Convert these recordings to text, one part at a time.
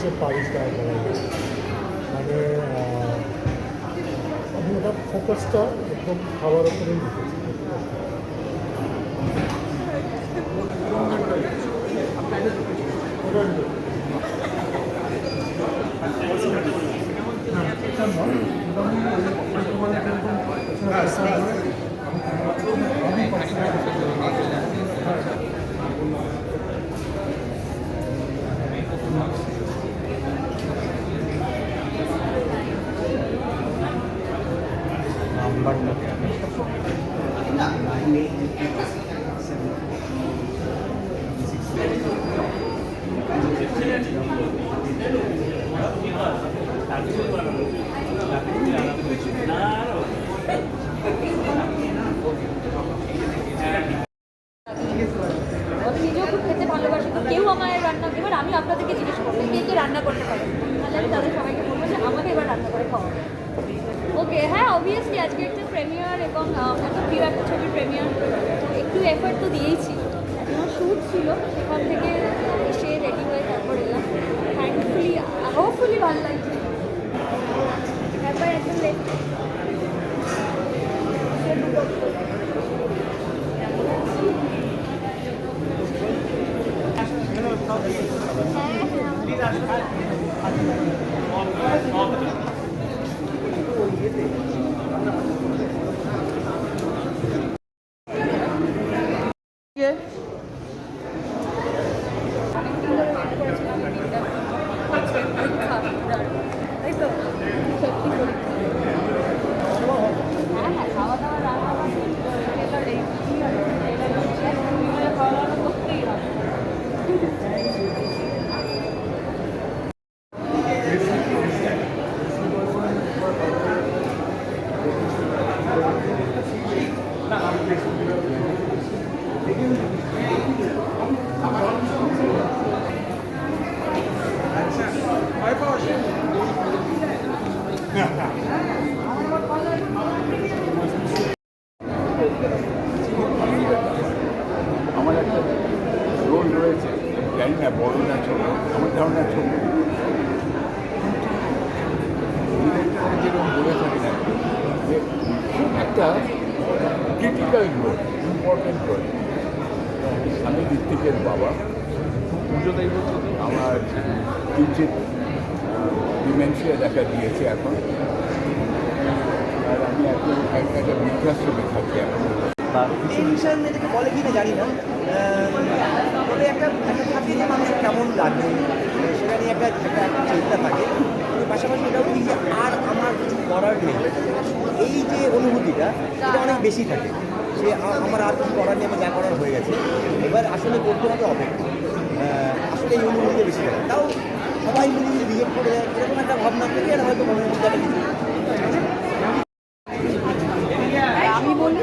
হচ্ছে পারিসটা মানে আহ, আমি ওটা ফোকাসটা একদম উপরেই রেখেছি আমি নিজেও খুব খেতে ভালোবাসি তো কেউ আমার রান্না এবার আমি আপনাদেরকে জিজ্ঞেস করব, কে কে রান্না করতে পারে? তাহলে আমি তাদের সবাইকে বলব যে আমাকে এবার রান্না করে খাওয়া ওকে হ্যাঁ অবভিয়াসলি আজকে একটা প্রেমিয়ার এবং এত প্রিয় একটা ছবির প্রেমিয়ার একটু এফার্ট তো দিয়েইছি। আমার শ্যুট ছিল সেখান থেকে এসে রেডি হয়ে তারপর এলাম। থ্যাঙ্কফুলি হোপফুলি ভালো লাগছে। তারপর একদম লেট অনেকদিন Thank you. আমার একটা রোল রয়েছে জানি না বড় না ছোট আমার ধারণা ছোট। বলে থাকেন আর কি, যে খুব একটা ক্রিটিক্যাল রোল ইম্পর্টেন্ট রোল আমি ঋত্বিকের বাবা। আমার কিঞ্চিত ডিমেনশিয়া দেখা দিয়েছে এখন আর আমি এখন বৃদ্ধাশ্রমে থাকি এখন এটাকে বলে কিনা জানি না তবে একটা একটা থাকে যে মানুষ কেমন লাগবে সেটা নিয়ে একটা একটা চিন্তা থাকে পাশাপাশি এটাও কি যে আর আমার কিছু করার নেই এই যে অনুভূতিটা এটা অনেক বেশি থাকে সে আমার আর কিছু করার নেই আমার যা করার হয়ে গেছে এবার আসলে করতে হবে অপেক্ষা আসলে এই অনুভূতিটা বেশি থাকে। তাও সবাই মিলে যদি বিহেভ করে, এরকম একটা ভাবনা থেকে আর হয়তো মনের মধ্যে একটা কিছু আমি বলি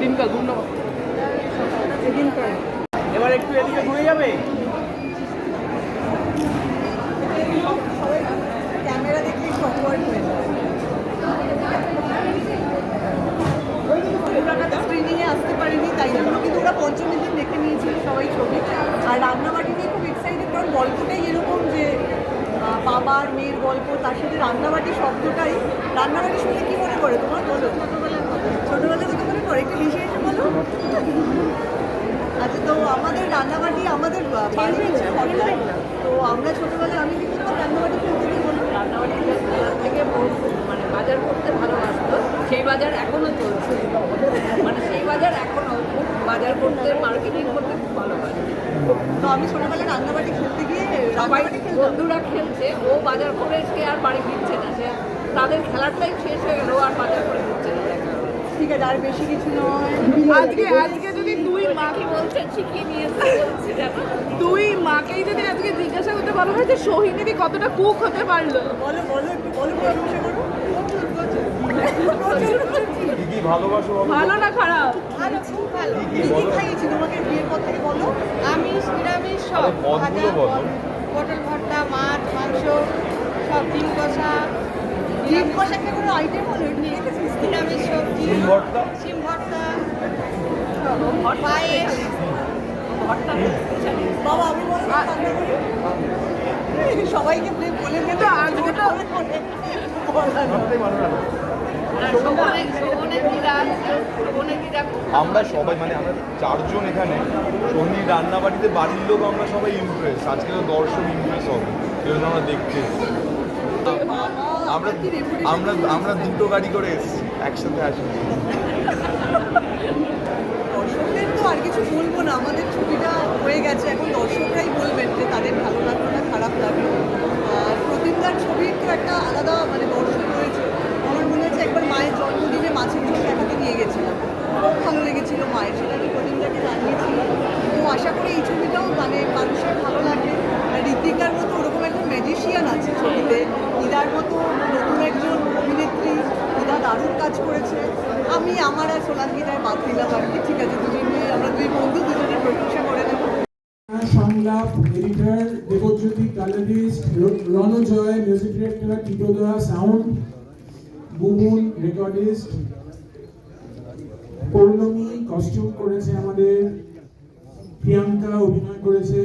ছোটবেলা এবার একটু এদিকে ঘুরে যাবে? ক্যামেরা দেখলে সম্পর্ক হয়ে স্ক্রিনিংয়ে আসতে পারিনি তাই জন্য কিন্তু ওরা পঞ্চমী দিন দেখে সবাই ছবি আর রান্নাবাড়ি নিয়ে খুব এক্সাইটেড গল্পটাই এরকম যে আহ, বাবা আর মেয়ের গল্প তার সাথে রান্নাবাটি শব্দটাই। রান্নাবাটি শুনে কি মনে করে তোমার? বলো। ছোটোবেলা একটু মিশে এসে বলো। আচ্ছা তো আমাদের রান্নাবাটি আমাদের তো আমরা ছোটোবেলায় আমি কিন্তু তোমার রান্নাবাটি খেলতে গিয়ে বলব রান্নাবাড়ি থেকে মানে বাজার করতে ভালোবাসতো সেই বাজার এখনও চলছে। মানে সেই বাজার এখনও খুব বাজার করতে মার্কেটিং করতে খুব ভালোবাসে। তো আমি ছোটোবেলায় রান্নাবাটি খেলতে গিয়ে সবাই বন্ধুরা খেলছে ও বাজার করে সে আর বাড়ি ফিরছে না সে তাদের খেলার টাইম শেষ হয়ে গেল আর বাজার করে ঠিক আছে আর বেশি কিছু নয়। আজকে আজকে যদি দুই মাকে বলছেন শিখিয়ে নিয়েছে বলছি দুই মাকেই যদি আজকে জিজ্ঞাসা করতে বলা হয় যে সোহিনীদি কতটা কুক হতে পারল। বলো বলো একটু বলো করো? ভালো না খারাপ? ভালো খুব ভালো। কি কি খাইয়েছি? তোমাকে বিয়ের পর থেকে বলো। আমিষ নিরামিষ সব। ভাজা, পটল ভর্তা মাছ মাংস সব ডিম কষা ডিম কোনো আইটেম হলো? নিরামিষ সবজি ডিম ভর্তা? ভর্তা পায়েস। বাবা আমি। সবাইকে বলে আজকে তো আমরা সবাই মানে আমরা চারজন এখানে। সোহিনীর রান্নাবাড়িতে বাড়ির লোক আমরা সবাই ইমপ্রেস আজকে তো দর্শক ইমপ্রেস হবে। সেই জন্য আমরা দেখতে এসেছি। আমরা আমরা আমরা দুটো গাড়ি করে এসেছি একসাথে আসি দর্শকদের তো আর কিছু বলব না আমাদের ছবিটা হয়ে গেছে এখন দর্শকরাই বলবেন যে তাদের ভালো লাগল না খারাপ লাগল আর প্রতিমদার ছবির তো একটা আলাদা মানে দর্শক রয়েছে আমার মনে হচ্ছে একবার মায়ের জন্মদিনে মাছের ঝোল দেখাতে নিয়ে গেছিলাম খুব ভালো লেগেছিল মায়ের সেটা আমি প্রতিমদাকে জানিয়েছি তো আশা করি এই ছবিটাও মানে মানুষের ভালো লাগবে আর ঋতিকার মতো ওরকম একজন ম্যাজিশিয়ান আছে ছবিতে ইদার মতো নতুন একজন অভিনেত্রী ইদা দারুণ কাজ করেছে আমি আমার আর সোনাঙ্গিতায় বাদ দিলাম আর কি ঠিক আছে, দুজনে আমরা দুই বন্ধু দুজনে প্রশংসা করে নেব। সংলাপ editor, Debjyoti colourist Ranjoy music director টিটোদা sound Bubun recordist Pournami costume করেছে আমাদের, প্রিয়াঙ্কা, অভিনয় করেছে।